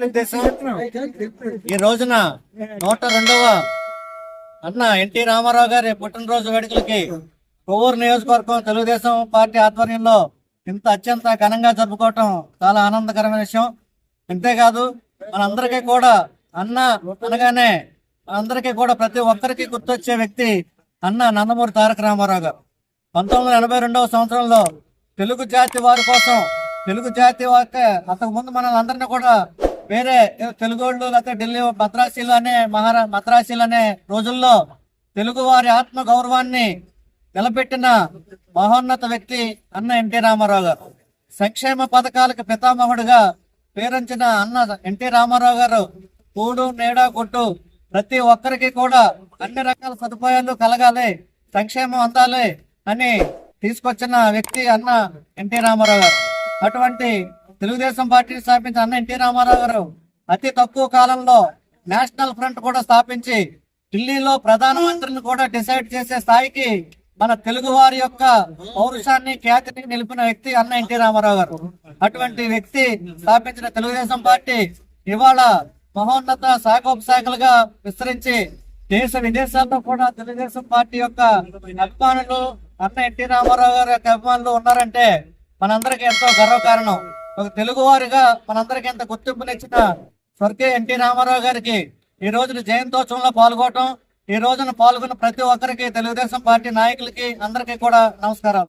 ఈ రోజున నూట రెండవ అన్న ఎన్టీ రామారావు గారి పుట్టినరోజు వేడుకలకి కొవ్వూరు నియోజకవర్గం తెలుగుదేశం పార్టీ ఆధ్వర్యంలో ఇంత అత్యంత ఘనంగా జరుపుకోవటం చాలా ఆనందకరమైన విషయం. అంతేకాదు మనందరికీ కూడా అన్న అనగానే అందరికీ కూడా ప్రతి ఒక్కరికి గుర్తొచ్చే వ్యక్తి అన్న నందమూరి తారక రామారావు గారు. పంతొమ్మిది ఎనభై రెండవ సంవత్సరంలో తెలుగు జాతి వారి కోసం తెలుగు జాతి వారికి అంతకుముందు మనల్ అందరినీ కూడా వేరే తెలుగు వాళ్ళు లేకపోతే ఢిల్లీ మద్రాసీలు అనే మహారా మద్రాసీలు అనే రోజుల్లో తెలుగు వారి ఆత్మ గౌరవాన్ని నిలబెట్టిన మహోన్నత వ్యక్తి అన్న ఎన్టీ రామారావు గారు. సంక్షేమ పథకాలకు పితామహుడుగా పేరించిన అన్న ఎన్టీ రామారావు గారు కూడు నేడా కొట్టు ప్రతి ఒక్కరికి కూడా అన్ని రకాల సదుపాయాలు కలగాలి సంక్షేమం అందాలి అని తీసుకొచ్చిన వ్యక్తి అన్న ఎన్టీ రామారావు గారు. అటువంటి తెలుగుదేశం పార్టీని స్థాపించిన అన్న ఎన్టీ రామారావు గారు అతి తక్కువ కాలంలో నేషనల్ ఫ్రంట్ కూడా స్థాపించి ఢిల్లీలో ప్రధానమంత్రిని కూడా డిసైడ్ చేసే స్థాయికి మన తెలుగు వారి యొక్క పౌరుషాన్ని ఖ్యాతిని నిలిపిన వ్యక్తి అన్న ఎన్టీ రామారావు గారు. అటువంటి వ్యక్తి స్థాపించిన తెలుగుదేశం పార్టీ ఇవాళ మహోన్నత శాఖోపశాఖలుగా విస్తరించి దేశ విదేశాల్లో కూడా తెలుగుదేశం పార్టీ యొక్క అభిమానులు అన్న ఎన్టీ రామారావు గారి యొక్క అభిమానులు ఉన్నారంటే మనందరికీ ఎంతో గర్వకారణం. ఒక తెలుగు వారిగా మనందరికీ ఎంత గుర్తింపునిచ్చిన స్వర్గీయ ఎన్టీ రామారావు గారికి ఈ రోజున జయంతోత్సవంలో పాల్గొనడం ఈ రోజున పాల్గొన్న ప్రతి ఒక్కరికి తెలుగుదేశం పార్టీ నాయకులకి అందరికీ కూడా నమస్కారాలు.